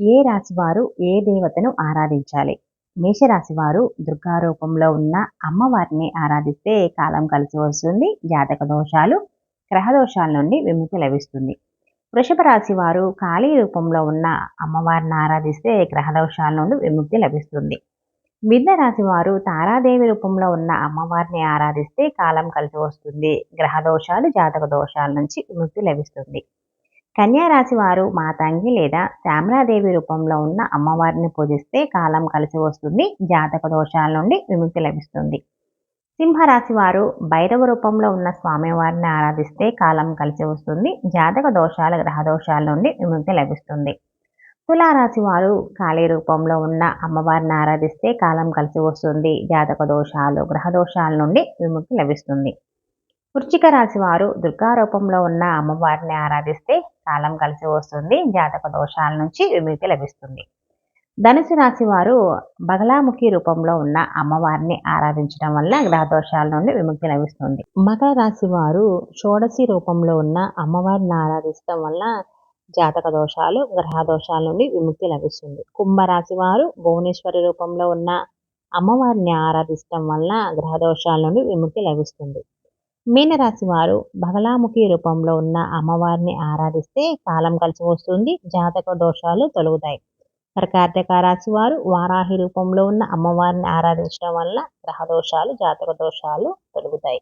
ఏ రాశి వారు ఏ దేవతను ఆరాధించాలి? మేషరాశివారు దుర్గా రూపంలో ఉన్న అమ్మవారిని ఆరాధిస్తే కాలం కలిసి వస్తుంది జాతక దోషాలు గ్రహ దోషాల నుండి విముక్తి లభిస్తుంది. వృషభ రాశి వారు కాళీ రూపంలో ఉన్న అమ్మవారిని ఆరాధిస్తే గ్రహ దోషాల నుండి విముక్తి లభిస్తుంది. మిథున రాశి వారు తారాదేవి రూపంలో ఉన్న అమ్మవారిని ఆరాధిస్తే కాలం కలిసి వస్తుంది గ్రహ దోషాలు జాతక దోషాల నుంచి విముక్తి లభిస్తుంది. కన్యారాశి వారు మాతాంగి లేదా శ్యామలాదేవి రూపంలో ఉన్న అమ్మవారిని పూజిస్తే కాలం కలిసి వస్తుంది. జాతక దోషాల నుండి విముక్తి లభిస్తుంది. సింహరాశి వారు భైరవ రూపంలో ఉన్న స్వామివారిని ఆరాధిస్తే కాలం కలిసి వస్తుంది. జాతక దోషాల గ్రహ దోషాల నుండి విముక్తి లభిస్తుంది. తులారాశి వారు కాళీ రూపంలో ఉన్న అమ్మవారిని ఆరాధిస్తే కాలం కలిసి వస్తుంది. జాతక దోషాలు గ్రహ దోషాల నుండి విముక్తి లభిస్తుంది. వృచ్చిక రాశి వారు దుర్గా రూపంలో ఉన్న అమ్మవారిని ఆరాధిస్తే కాలం కలిసి వస్తుంది. జాతక దోషాల నుంచి విముక్తి లభిస్తుంది. ధనుసు రాశి వారు బగలాముఖి రూపంలో ఉన్న అమ్మవారిని ఆరాధించడం వల్ల గ్రహ దోషాల నుండి విముక్తి లభిస్తుంది. మకర రాశి వారు షోడశి రూపంలో ఉన్న అమ్మవారిని ఆరాధించడం వల్ల జాతక దోషాలు గ్రహ దోషాల నుండి విముక్తి లభిస్తుంది. కుంభరాశి వారు భువనేశ్వరి రూపంలో ఉన్న అమ్మవారిని ఆరాధించడం వల్ల గ్రహ దోషాల నుండి విముక్తి లభిస్తుంది. మీనరాశి వారు బగలాముఖి రూపంలో ఉన్న అమ్మవారిని ఆరాధిస్తే కాలం కలిసి వస్తుంది జాతక దోషాలు తొలగుతాయి. కర్కాటక రాశి వారు వారాహి రూపంలో ఉన్న అమ్మవారిని ఆరాధించడం వల్ల గ్రహ దోషాలు జాతక దోషాలు తొలగుతాయి.